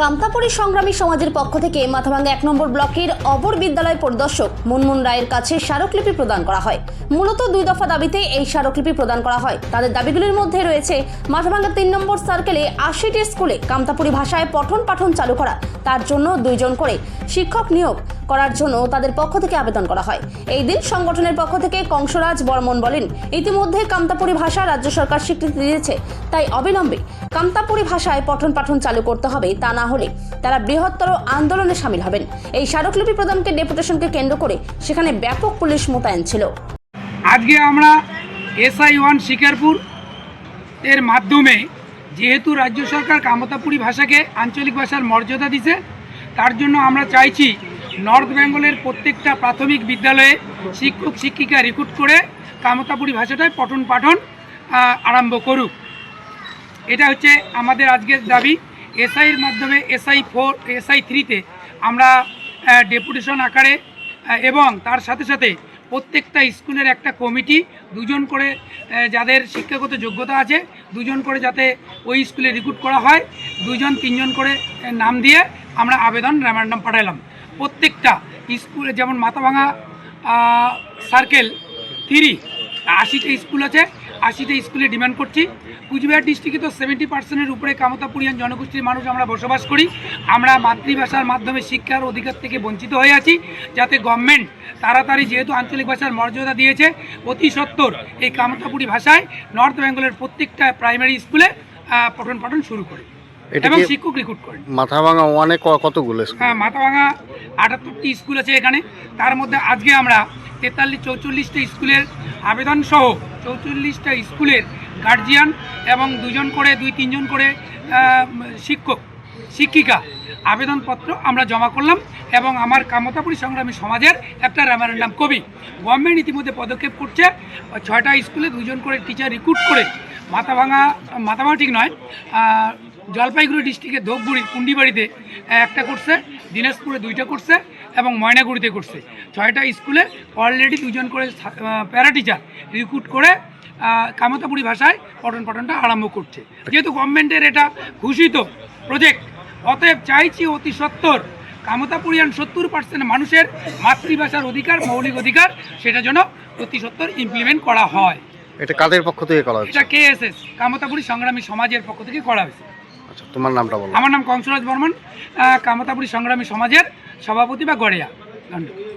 কামতাপুরী সংগ্রামী সমাজের পক্ষ থেকে মাথাভাঙ্গা এক নম্বর ব্লকের অপর বিদ্যালয় পরিদর্শক মুনমুন রায়ের কাছে স্মারকলিপি প্রদান করা হয়। মূলত দুই দফা দাবিতে এই স্মারকলিপি প্রদান করা হয়। তাদের দাবিগুলির মধ্যে রয়েছে মাথাভাঙ্গা তিন নম্বর সার্কেলে আশিটি স্কুলে কামতাপুরী ভাষায় পঠন পাঠন চালু করা। তার জন্য দুইজন করে শিক্ষক নিয়োগ। করার জন্য তাদের পক্ষ থেকে আবেদন করা হয়। এই দিন সংগঠনের পক্ষ থেকে কংসরাজ বর্মন বলেন, ইতিমধ্যে কামতাপুরী ভাষা রাজ্য সরকার স্বীকৃতি দিয়েছে, তাই অবিলম্বে কামতাপুরী ভাষায় পঠন পাঠন চালু করতে হবে তা না হলে তারা বৃহত্তর আন্দোলনে সামিল হবেন। এই স্মারকলিপি প্রদানকে ডেপুটেশনকে কেন্দ্র করে সেখানে ব্যাপক পুলিশ মোতায়েন ছিল। আজকে আমরা এসআই ওয়ান শিকারপুর এর মাধ্যমে যেহেতু রাজ্য সরকার কামতাপুরী ভাষাকে আঞ্চলিক ভাষার মর্যাদা দিছে, তার জন্য আমরা চাইছি নর্থ বেঙ্গলের প্রত্যেকটা প্রাথমিক বিদ্যালয়ে শিক্ষক শিক্ষিকা রিক্রুট করে কামতাপুরী ভাষাটায় পঠন পাঠন আরম্ভ করুক। এটা হচ্ছে আমাদের আজকের দাবি। এসআইয়ের মাধ্যমে এসআই ফোর, এসআই থ্রিতে আমরা ডেপুটেশন আকারে এবং তার সাথে সাথে প্রত্যেকটা স্কুলের একটা কমিটি, দুজন করে যাদের শিক্ষাগত যোগ্যতা আছে, দুজন করে যাতে ওই স্কুলে রিক্রুট করা হয়, দুজন, তিনজন করে নাম দিয়ে আমরা আবেদন রেমান্ডাম পাঠালাম। প্রত্যেকটা স্কুলে যেমন মাথাভাঙা সার্কেল থ্রি আশিটা স্কুল আছে, আশিটা স্কুলে ডিমান্ড করছি। কুচবিহার ডিস্ট্রিক্টে তো সেভেন্টি পার্সেন্টের উপরে কামতাপুরিয়ান জনগোষ্ঠীর মানুষ আমরা বসবাস করি। আমরা মাতৃভাষার মাধ্যমে শিক্ষার অধিকার থেকে বঞ্চিত হয়ে আছি, যাতে গভর্নমেন্ট তাড়াতাড়ি যেহেতু আঞ্চলিক ভাষার মর্যাদা দিয়েছে, অতি সত্তর এই কামতাপুরি ভাষায় নর্থ বেঙ্গলের প্রত্যেকটা প্রাইমারি স্কুলে পঠন পাঠন শুরু করে। এবং শিক্ষক রিক্রুট করেন। মাথাভাঙা ওয়ানে কতগুলো হ্যাঁ মাথাভাঙা আটাত্তরটি স্কুল আছে এখানে। তার মধ্যে আজকে আমরা তেতাল্লিশ চৌচল্লিশটা স্কুলের আবেদন সহ চৌচল্লিশটা স্কুলের গার্জিয়ান এবং দুজন করে দুই তিনজন করে শিক্ষক শিক্ষিকা আবেদনপত্র আমরা জমা করলাম এবং আমার কামতাপুরী সংগ্রামী সমাজের একটা রেমারেন্ডাম কবি গভর্নমেন্ট ইতিমধ্যে পদক্ষেপ করছে। ছয়টা স্কুলে দুজন করে টিচার রিক্রুট করে মাথাভাঙা মাথাভাঙা ঠিক নয় জলপাইগুড়ি ডিস্ট্রিক্টের ধূপগুড়ি কুন্ডিবাড়িতে একটা করছে দিনাজপুরে দুইটা করছে এবং ময়নাগুড়িতে করছে। ছয়টা স্কুলে অলরেডি দুজন করে প্যারা টিচার রিক্রুট করে কামতাপুরি ভাষায় পঠন পাঠনটা আরম্ভ করছে। যেহেতু গভর্নমেন্টের এটা ঘোষিত প্রজেক্ট অতএব চাইছি অতি সত্তর কামতাপুরিয়ান সত্তর পার্সেন্ট মানুষের মাতৃভাষার অধিকার মৌলিক অধিকার সেটা যেন অতি সত্তর ইমপ্লিমেন্ট করা হয়। এটা কাদের পক্ষ থেকে করা হচ্ছে? এটা কেএসএস কামতাপুরি সংগ্রামী সমাজের পক্ষ থেকে করা হয়েছে। আচ্ছা তোমার নামটা বলো। আমার নাম কংসরাজ বর্মন কামতাপুরি সংগ্রামী সমাজের সভাপতি বা গড়িয়া। ধন্যবাদ।